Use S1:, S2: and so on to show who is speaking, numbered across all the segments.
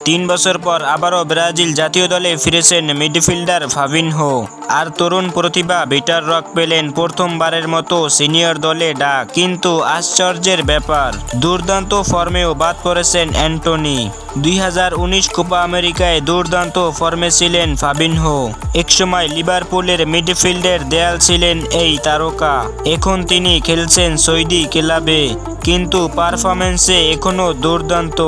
S1: তিন বছর পর আবারও ব্রাজিল জাতীয় দলে ফিরেছেন মিডফিল্ডার ফাবিনহো। আর তরুণ প্রতিভা ভিটার রক পেলেন প্রথমবারের মতো সিনিয়র দলে ডাক কিন্তু আশ্চর্যের ব্যাপার, দুর্দান্ত ফর্মেও বাদ পড়েছেন অ্যান্টনি। দুই হাজার উনিশ কোপা আমেরিকায় দুর্দান্ত ফর্মে ছিলেন ফাবিনহো। একসময় লিভারপুলের মিডফিল্ডের দেয়াল ছিলেন এই তারকা। এখন তিনি খেলছেন সৌদি ক্লাবে, কিন্তু পারফরমেন্সে এখনও দুর্দান্ত।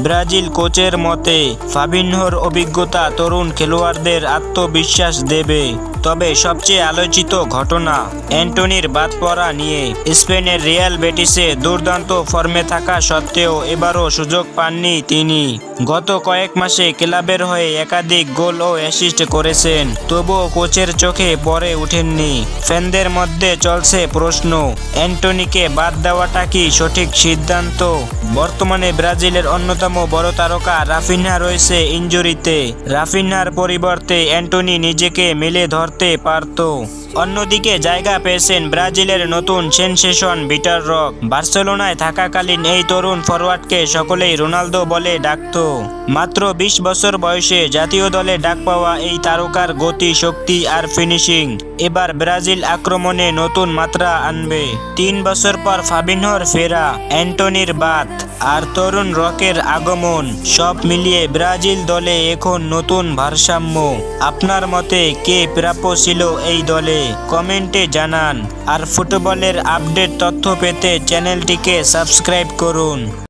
S1: ব্রাজিল কোচের মতে, ফাবিনহোর অভিজ্ঞতা তরুণ খেলোয়াড়দের আত্মবিশ্বাস দেবে। তবে সবচেয়ে আলোচিত ঘটনা অ্যান্টনির বাদ পড়া নিয়ে। স্পেনের রিয়াল বেটিসে দুর্দান্ত ফর্মে থাকা সত্ত্বেও এবারও সুযোগ পাননি তিনি। গত কয়েক মাসে ক্লাবের হয়ে একাধিক গোল ও অ্যাসিস্ট করেছেন, তবুও কোচের চোখে পরে উঠেননি ফ্যানদের মধ্যে চলছে প্রশ্ন, অ্যান্টনিকে বাদ দেওয়াটা কি সঠিক সিদ্ধান্ত? বর্তমানে ব্রাজিলের অন্যতম বড় তারকা রাফিনহা রয়েছে ইঞ্জুরিতে। রাফিনহার পরিবর্তে অ্যান্টনি নিজেকে মেলে ধরতে parte parto. অন্যদিকে জায়গা পেয়েছেন ব্রাজিলের নতুন সেনসেশন বিটার রক। বার্সেলোনায় থাকাকালীন এই তরুণ ফরওয়ার্ডকে সকলেই রোনালদো বলে ডাকত। মাত্র বিশ বছর বয়সে জাতীয় দলে ডাক পাওয়া এই তারকার গতি, শক্তি আর ফিনিশিং। এবার ব্রাজিল আক্রমণে নতুন মাত্রা আনবে। তিন বছর পর ফাবিনহর ফেরা, অ্যান্টনির বাত আর তরুণ রকের আগমন। সব মিলিয়ে ব্রাজিল দলে এখন নতুন ভারসাম্য। আপনার মতে কে প্রাপ্য ছিল এই দলে? কমেন্টে জানান। আর ফুটবলের আপডেট তথ্য পেতে চ্যানেলটিকে সাবস্ক্রাইব করুন।